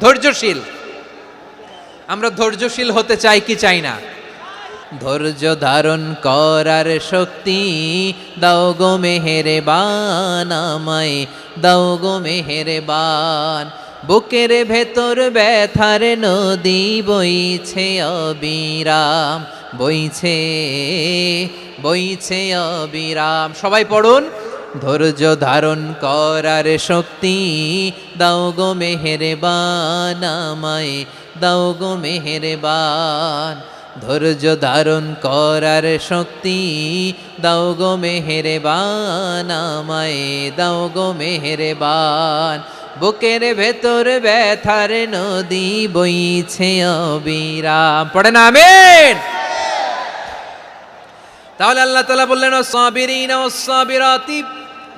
ধৈর্যশীল। আমরা ধৈর্যশীল হতে চাই কি চাই না? ধৈর্য ধারণ করার শক্তি দাও গো মেহেরে বান আমায়, দাও গো মেহেরে বান বুকের ভেতর ব্যথার নদী বইছে অবিরাম, বইছে বইছে অবিরাম। সবাই পড়ুন। ধৈর্য ধারণ করার শক্তি। দাও গো মেহেরবান আমায়, দাও গো মেহেরবান। ধৈর্য ধারণ করার শক্তি। দাও গো মেহেরবান আমায়, দাও গো মেহেরবান। বুকের ভেতর ব্যথার নদী বইছে অবিরাম। পড়ে না আমিন। তাহলে আল্লাহ তালা বললেন সাবিরিন ও সাবিরাতি।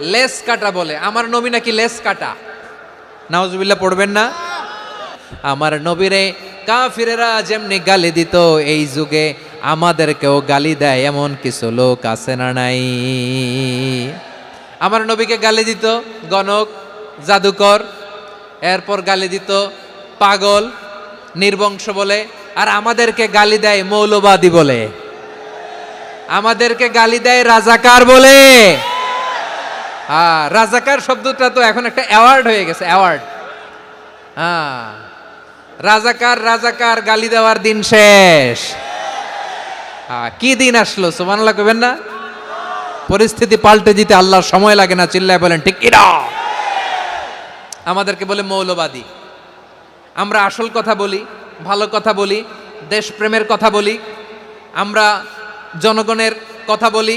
লেস কাটা বলে। আমার নবী নাকি লেস কাটা? নাওজুবিল্লাহ পড়বেন না? আমার নবীরে কাফিরেরা যেমনি গালি দিত, এই যুগে আমাদেরকেও গালি দেয় এমন কিছু লোক আছে না নাই? আমার নবীকে গালি দিত গণক, জাদুকর, এরপর গালি দিত পাগল, নির্বংশ বলে, আর আমাদেরকে গালি দেয় মৌলবাদী বলে। আমাদেরকে গালি দেয় রাজাকার বলে। হ্যাঁ রাজাকার শব্দটা তো এখন একটা অ্যাওয়ার্ড হয়ে গেছে অ্যাওয়ার্ড হ্যাঁ রাজাকার রাজাকার, গালি দেওয়ার দিন শেষ। হ্যাঁ কি দিন আসলো সুমানাল্লাহ কবেন না? পরিস্থিতি পাল্টে দিতে আল্লাহর সময় লাগে না, চিল্লায় বলেন, ঠিক কিনা আমাদেরকে বলে মৌলবাদী। আমরা আসল কথা বলি, ভালো কথা বলি, দেশপ্রেমের কথা বলি, আমরা জনগণের কথা বলি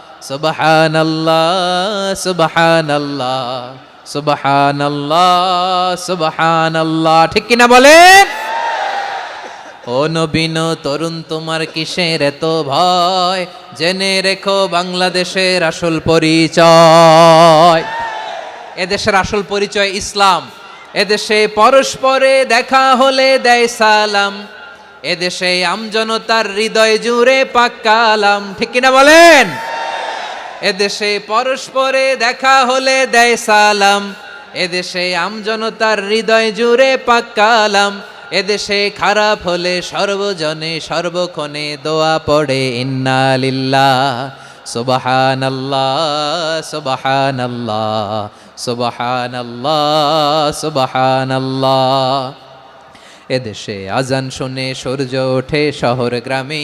ঠিক কিনা বলেন? ও নবীন তরুণ তোমার কিসের এত ভয়? জেনে রেখো বাংলাদেশের আসল পরিচয়। এদেশের আসল পরিচয় ইসলাম। এদেশে পরস্পরে দেখা হলে দেয় সালাম। এদেশে আমজনতার হৃদয় জুড়ে পাক্কালাম ঠিক কিনা বলেন? এদেশে পরস্পরে দেখা হলে দেয় সালাম। এদেশে আমজনতার হৃদয় জুড়ে পাক্কালাম এদেশে খারাপ হলে সর্বজনে সর্বক্ষণে দোয়া পড়ে, ইন্না লিল্লাহ সুবাহান সুবাহান আল্লাহ সুবাহান আল্লাহ সুবাহান আল্লাহ এদেশে আজান শুনে সূর্য ওঠে শহর গ্রামে।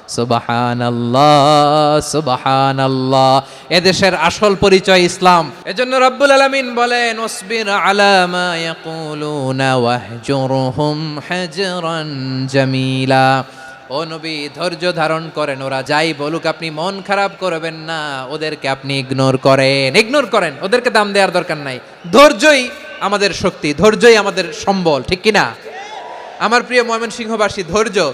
সুবাহান আল্লাহ সুবাহান আল্লাহ এদেশের আসল পরিচয় ইসলাম। এজন্য রব্বুল আলামিন বলেন ওসবির আলা মা ইয়াকুলুনা ওয়াহজুরহুম হাজরান জামিলা। ও নবী, ধৈর্য ধারণ করেন। ওরা যাই বলুক, আপনি মন খারাপ করবেন না। ওদেরকে আপনি ইগনোর করেন। ইগনোর করেন। ওদেরকে দাম দেওয়ার দরকার নাই। ধৈর্যই আমাদের শক্তি, ধৈর্যই আমাদের সম্বল, ঠিক কিনা? আমার প্রিয় ময়মনসিংহবাসী, ধৈর্য।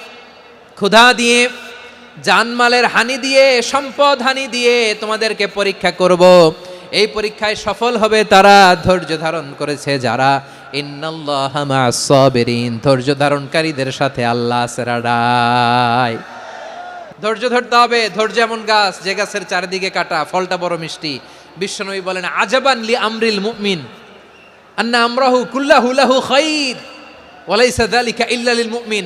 ক্ষুধা দিয়ে, জানমালের হানি দিয়ে, সম্পদ হানি দিয়ে তোমাদেরকে পরীক্ষা করব। এই পরীক্ষায় সফল হবে তারা, ধৈর্য ধারণ করেছে যারা। ইন্নাল্লাহ মা'আস ধৈর্য ধারণকারীদের সাথে আল্লাহ সেরাডায় ধৈর্য ধরতে হবে, ধৈর্য এমন গাছ, যে গাছের চারিদিকে কাটা, ফলটা বড় মিষ্টি। বিশ্বনবী বলেন, আজাবান লি আমরিল মুমিন, আন্না আমরাহু কুল্লাহু লাহু খাইর, ওয়ালাইসা যালিকা ইল্লা লিল মুমিন।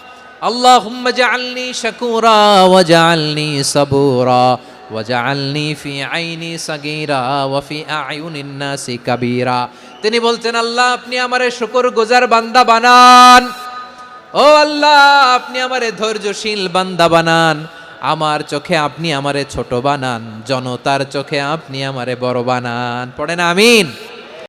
اللهم اجعلني شكورا واجعلني صبورا واجعلني في عيني صغيرا وفي اعين الناس كبيرا তিনি বলতেন আল্লাহ আপনি আমারে শুকর গুজার বান্দা বানান ও আল্লাহ আপনি আমারে ধৈর্যশীল বান্দা বানান আমার চোখে আপনি আমারে ছোট বানান জনতার চোখে আপনি আমারে বড় বানান পড়েন আমিন